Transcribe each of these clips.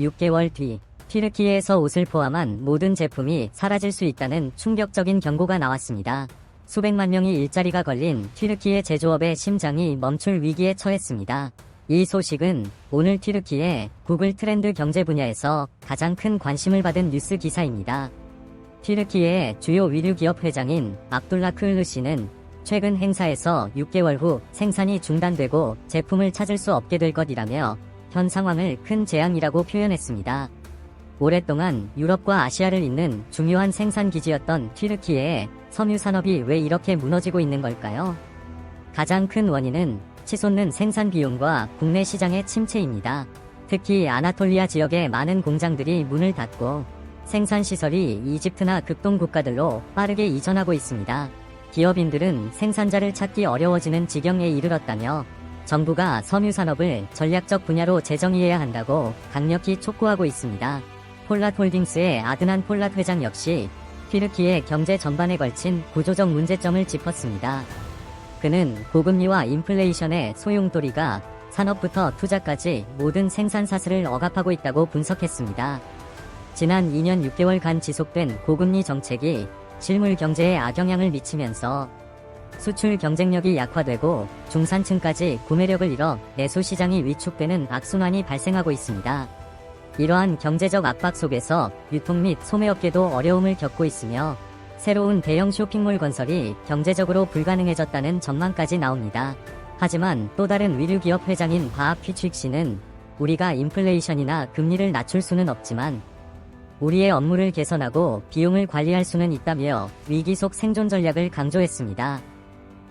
6개월 뒤 튀르키예에서 옷을 포함한 모든 제품이 사라질 수 있다는 충격적인 경고가 나왔습니다. 수백만 명이 일자리가 걸린 튀르키예 제조업의 심장이 멈출 위기에 처했습니다. 이 소식은 오늘 튀르키예 구글 트렌드 경제 분야에서 가장 큰 관심을 받은 뉴스 기사입니다. 튀르키예의 주요 위류 기업 회장인 압둘라 크을르 씨는 최근 행사에서 6개월 후 생산이 중단되고 제품을 찾을 수 없게 될 것이라며 현 상황을 큰 재앙이라고 표현했습니다. 오랫동안 유럽과 아시아를 잇는 중요한 생산 기지였던 튀르키예의 섬유 산업이 왜 이렇게 무너지고 있는 걸까요? 가장 큰 원인은 치솟는 생산 비용과 국내 시장의 침체입니다. 특히 아나톨리아 지역의 많은 공장들이 문을 닫고 생산 시설이 이집트나 극동 국가들로 빠르게 이전하고 있습니다. 기업인들은 생산자를 찾기 어려워지는 지경에 이르렀다며 정부가 섬유 산업을 전략적 분야로 재정의해야 한다고 강력히 촉구하고 있습니다. 폴랏 홀딩스의 아드난 폴랏 회장 역시 튀르키의 경제 전반에 걸친 구조적 문제점을 짚었습니다. 그는 고금리와 인플레이션의 소용돌이가 산업부터 투자까지 모든 생산 사슬을 억압하고 있다고 분석했습니다. 지난 2년 6개월간 지속된 고금리 정책이 실물 경제에 악영향을 미치면서 수출 경쟁력이 약화되고 중산층까지 구매력을 잃어 내수 시장이 위축되는 악순환이 발생하고 있습니다. 이러한 경제적 압박 속에서 유통 및 소매업계도 어려움을 겪고 있으며 새로운 대형 쇼핑몰 건설이 경제적으로 불가능해졌다는 전망까지 나옵니다. 하지만 또 다른 위류 기업 회장인 바합 퀴칙 씨는 우리가 인플레이션이나 금리를 낮출 수는 없지만 우리의 업무를 개선하고 비용을 관리할 수는 있다며 위기 속 생존 전략을 강조했습니다.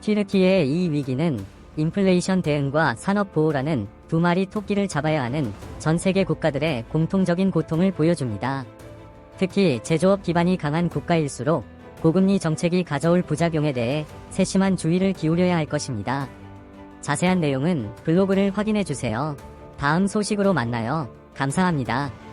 튀르키예의 이 위기는 인플레이션 대응과 산업 보호라는 두 마리 토끼를 잡아야 하는 전 세계 국가들의 공통적인 고통을 보여줍니다. 특히 제조업 기반이 강한 국가일수록 고금리 정책이 가져올 부작용에 대해 세심한 주의를 기울여야 할 것입니다. 자세한 내용은 블로그를 확인해 주세요. 다음 소식으로 만나요. 감사합니다.